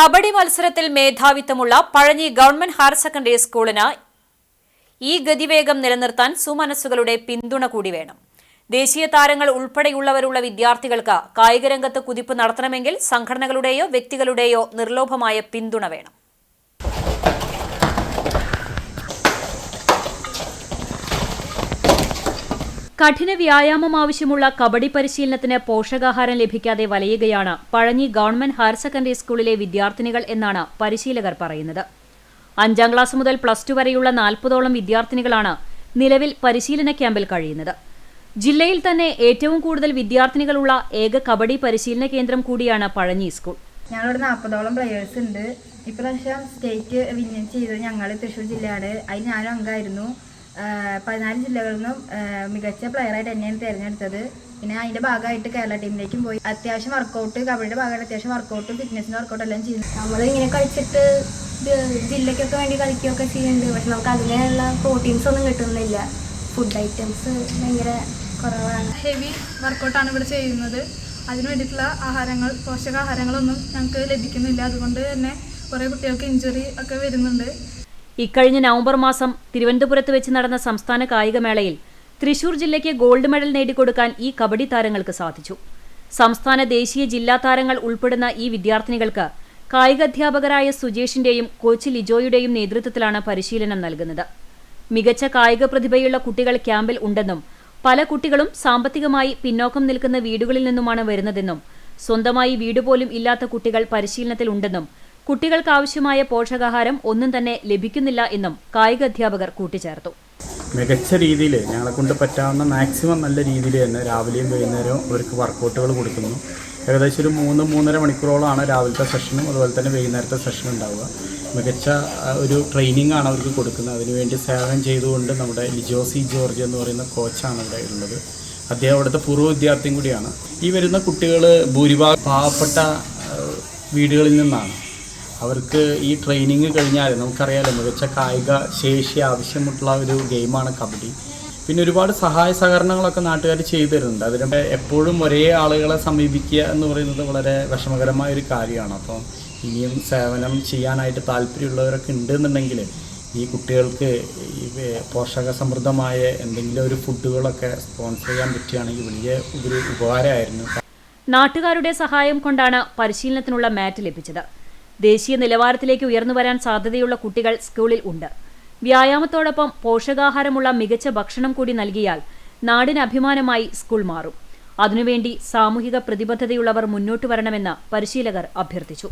കബഡി മത്സരത്തിൽ മേധാവിത്വമുള്ള Pazhanji government higher secondary സ്കൂളിന് ഈ ഗതിവേഗം നിലനിർത്താൻ സുമനസ്സുകളുടെ പിന്തുണ കൂടി വേണം. ദേശീയ താരങ്ങൾ ഉൾപ്പെടെയുള്ളവരുള്ള വിദ്യാർത്ഥികൾക്ക് കായികരംഗത്ത് കുതിപ്പ് നടത്തണമെങ്കിൽ സംഘടനകളുടെയോ വ്യക്തികളുടെയോ നിർലോഭമായ പിന്തുണ വേണം. കഠിന വ്യായാമം ആവശ്യമുള്ള കബഡി പരിശീലനത്തിന് പോഷകാഹാരം ലഭിക്കാതെ വലയുകയാണ് പഴഞ്ഞി ഗവൺമെന്റ് ഹയർ സെക്കൻഡറി സ്കൂളിലെ വിദ്യാർത്ഥിനികൾ എന്നാണ് പരിശീലകർ പറയുന്നത്. അഞ്ചാം ക്ലാസ് മുതൽ പ്ലസ് ടു വരെയുള്ള നാൽപ്പതോളം വിദ്യാർത്ഥിനികളാണ് നിലവിൽ പരിശീലന ക്യാമ്പിൽ കഴിയുന്നത്. ജില്ലയിൽ തന്നെ ഏറ്റവും കൂടുതൽ വിദ്യാർത്ഥിനികളുള്ള ഏക കബഡി പരിശീലന കേന്ദ്രം കൂടിയാണ് പഴഞ്ഞി സ്കൂൾ. ഞങ്ങളിവിടെ നാൽപ്പതോളം പ്ലെയേഴ്സ് ഉണ്ട്. ഇപ്രാവശ്യം സ്റ്റേറ്റ് വിന്നിങ് ചെയ്തത് ഞങ്ങൾ തൃശ്ശൂർ ജില്ലയാണ്. അതിൽ ഞാനും അംഗമായിരുന്നു. പതിനാല് ജില്ലകളിൽ നിന്നും മികച്ച പ്ലെയറായിട്ട് എന്നെയാണ് തിരഞ്ഞെടുത്തത്. പിന്നെ അതിന്റെ ഭാഗമായിട്ട് കേരള ടീമിലേക്കും പോയി. അത്യാവശ്യം വർക്കൗട്ട് കബഡിയുടെ ഭാഗമായിട്ട് അത്യാവശ്യം വർക്കൗട്ടും ഫിറ്റ്നസിന്റെ വർക്കൗട്ട് എല്ലാം ചെയ്യുന്നു നമ്മളിങ്ങനെ കളിച്ചിട്ട് ഇത് ജില്ലയ്ക്കൊക്കെ വേണ്ടി കളിക്കുകയൊക്കെ ചെയ്യുന്നുണ്ട്. പക്ഷെ നമുക്ക് അതിനുള്ള പ്രോട്ടീൻസ് ഒന്നും കിട്ടുന്നില്ല. ഫുഡ് ഐറ്റംസ് ഭയങ്കര കുറവാണ്. ഹെവി വർക്കൗട്ടാണ് ഇവിടെ ചെയ്യുന്നത്. അതിനു വേണ്ടിയിട്ടുള്ള ആഹാരങ്ങൾ പോഷകാഹാരങ്ങളൊന്നും ഞങ്ങൾക്ക് ലഭിക്കുന്നില്ല. അതുകൊണ്ട് തന്നെ കുറേ കുട്ടികൾക്ക് ഇഞ്ചുറി ഒക്കെ വരുന്നുണ്ട്. ഇക്കഴിഞ്ഞ നവംബർ മാസം തിരുവനന്തപുരത്ത് വെച്ച് നടന്ന സംസ്ഥാന കായികമേളയിൽ തൃശൂർ ജില്ലയ്ക്ക് ഗോൾഡ് മെഡൽ നേടിക്കൊടുക്കാൻ ഈ കബഡി താരങ്ങൾക്ക് സാധിച്ചു. സംസ്ഥാന ദേശീയ ജില്ലാ താരങ്ങൾ ഉൾപ്പെടുന്ന ഈ വിദ്യാർത്ഥിനികൾക്ക് കായികാധ്യാപകരായ സുജേഷിന്റെയും കോച്ച് ലിജോയുടെയും നേതൃത്വത്തിലാണ് പരിശീലനം നൽകുന്നത്. മികച്ച കായിക പ്രതിഭയുള്ള കുട്ടികൾ ക്യാമ്പിൽ ഉണ്ടെന്നും പല കുട്ടികളും സാമ്പത്തികമായി പിന്നോക്കം നിൽക്കുന്ന വീടുകളിൽ നിന്നുമാണ് വരുന്നതെന്നും സ്വന്തമായി വീടുപോലും ഇല്ലാത്ത കുട്ടികൾ പരിശീലനത്തിൽ ഉണ്ടെന്നും കുട്ടികൾക്ക് ആവശ്യമായ പോഷകാഹാരം ഒന്നും തന്നെ ലഭിക്കുന്നില്ല എന്നും കായിക അധ്യാപകർ കൂട്ടിച്ചേർത്തു. മികച്ച രീതിയിൽ ഞങ്ങളെ കൊണ്ട് പറ്റാവുന്ന മാക്സിമം നല്ല രീതിയിൽ തന്നെ രാവിലെയും വൈകുന്നേരവും അവർക്ക് വർക്കൗട്ടുകൾ കൊടുക്കുന്നു. ഏകദേശം ഒരു മൂന്ന് മൂന്നര മണിക്കൂറോളമാണ് രാവിലത്തെ സെഷനും അതുപോലെ തന്നെ വൈകുന്നേരത്തെ സെഷനും ഉണ്ടാവുക. മികച്ച ഒരു ട്രെയിനിങ് ആണ് അവർക്ക് കൊടുക്കുന്നത്. അതിനുവേണ്ടി സേവനം ചെയ്തുകൊണ്ട് നമ്മുടെ ലിജോസി ജോർജ് എന്ന് പറയുന്ന കോച്ചാണ് ഇവിടെ ഉള്ളത്. അദ്ദേഹം അവിടുത്തെ പൂർവ വിദ്യാർത്ഥിയും കൂടിയാണ്. ഈ വരുന്ന കുട്ടികൾ ഭൂരിഭാഗം പാവപ്പെട്ട വീടുകളിൽ നിന്നാണ്. അവർക്ക് ഈ ട്രെയിനിങ് കഴിഞ്ഞാൽ നമുക്കറിയാലോ മികച്ച കായിക ശേഷി ആവശ്യമുള്ള ഒരു ഗെയിമാണ് കബഡി. പിന്നെ ഒരുപാട് സഹായ സഹകരണങ്ങളൊക്കെ നാട്ടുകാർ ചെയ്തു തരുന്നുണ്ട് അതിന് എപ്പോഴും ഒരേ ആളുകളെ സമീപിക്കുക എന്ന് പറയുന്നത് വളരെ വിഷമകരമായ ഒരു കാര്യമാണ്. അപ്പോൾ ഇനിയും സേവനം ചെയ്യാനായിട്ട് താല്പര്യമുള്ളവരൊക്കെ ഉണ്ടെന്നുണ്ടെങ്കിൽ ഈ കുട്ടികൾക്ക് ഈ പോഷക സമൃദ്ധമായ എന്തെങ്കിലും ഒരു ഫുഡുകളൊക്കെ സ്പോൺസർ ചെയ്യാൻ പറ്റുകയാണെങ്കിൽ വലിയ ഒരു ഉപകാരമായിരുന്നു. നാട്ടുകാരുടെ സഹായം കൊണ്ടാണ് പരിശീലനത്തിനുള്ള മാറ്റ് ലഭിച്ചത്. ദേശീയ നിലവാരത്തിലേക്ക് ഉയർന്നു വരാൻ സാധ്യതയുള്ള കുട്ടികൾ സ്കൂളിൽ ഉണ്ട്. വ്യായാമത്തോടൊപ്പം പോഷകാഹാരമുള്ള മികച്ച ഭക്ഷണം കൂടി നൽകിയാൽ നാടിന് അഭിമാനമായി സ്കൂൾ മാറും. അതിനുവേണ്ടി സാമൂഹിക പ്രതിബദ്ധതയുള്ളവർ മുന്നോട്ട് വരണമെന്ന് പരിശീലകർ അഭ്യർത്ഥിച്ചു.